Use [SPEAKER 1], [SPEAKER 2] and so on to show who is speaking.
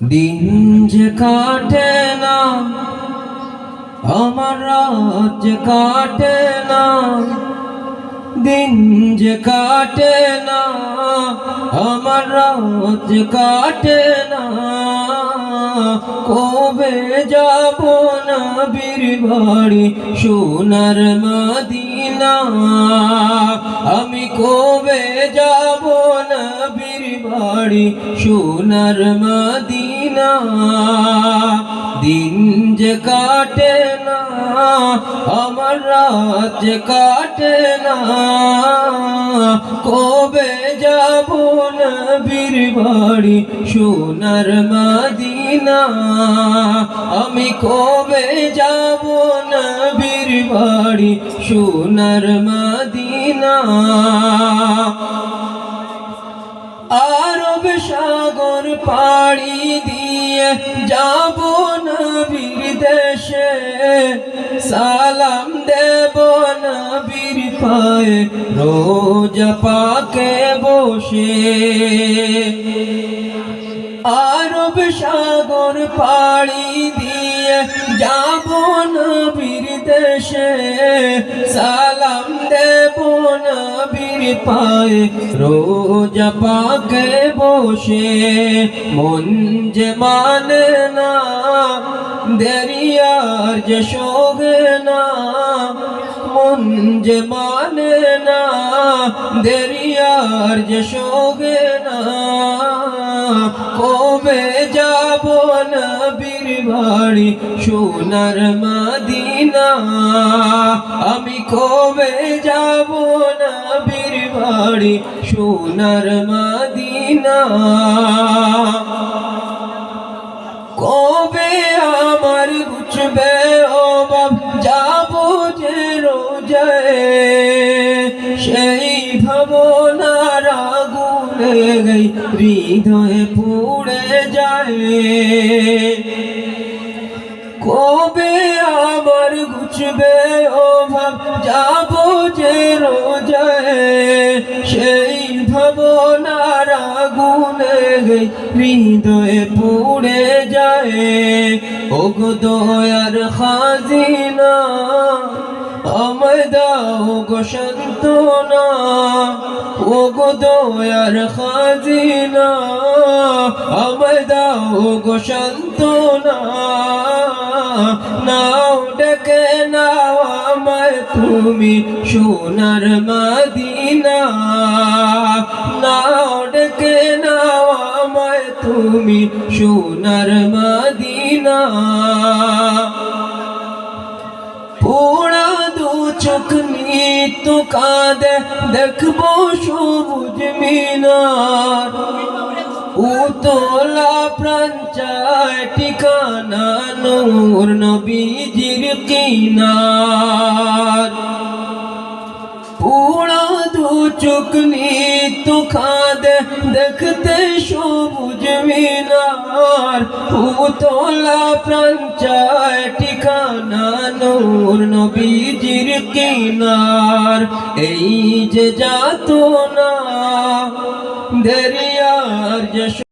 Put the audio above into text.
[SPEAKER 1] দিন যে কাটে না, আমার রাত যে কাটে না, দিন যে কাটে না, আমার রাত যে কাটে না। কবে যাব না বীর বাড়ি, সোনার মদিনা? আমি কবে যাব না বীর বাড়ি, সোনার মদিনা? দিন যে কাটে না, আমার রাত যে কাটে না, কবে যাব না বীর বাড়ি, সোনার মদিনা? আমি কবে যাব না বীর বাড়ি, সোনার মদিনা? আরব সাগর পাড়ি দিয়ে যাব নবীর দেশে। সালাম দেব নবীর পায়ে, রোজ পাকে বসে। আরব সাগর পাড়ি দিয়ে যাব নবীর দেশে। সালাম পায়ে রোজ পাকে বসে, মন যে মানে না দেরিয়ার যে শোগে না, মন যে মানে না দেরিয়ার যে শোগে না। কবে যাব নবীর বাড়ি, সোনার মদিনা? আমি কবে যাব নবীর বাড়ি, সোনার মদিনা। কবে আমার গুছবে ও বাব যাব যে রোজায় সেই ভাবনার আগুনে গই হৃদয়ে পুড়ে যায়। কবে আমার গুছবে ও ভাব যাব যে ভাবনার আগুনে হৃদয়ে পুড়ে যায়। ও গো দয়ার খাজিনা, আমায় দাও গো সন্তনা ও দয়ার খাজিনা, আমায় দাও গো নাও ডেকে তুমি সোনার মদিনা। নাও ডেকে নাও আমায় তুমি সোনার মদিনা। পোড়া দু চোখ তো কাঁদে, দেখব সবুজ মিনার। উতলা প্রাণ চায় ঠিকানা নূর নবীজির কিনার। পোড়া দু চোখ তো খাদে দেখতে সবুজ মিনার। উতলা প্রাণ চায় ঠিকানা নূর নবীজির কিনার। এই যে যাত না দরিয়ার сидящий.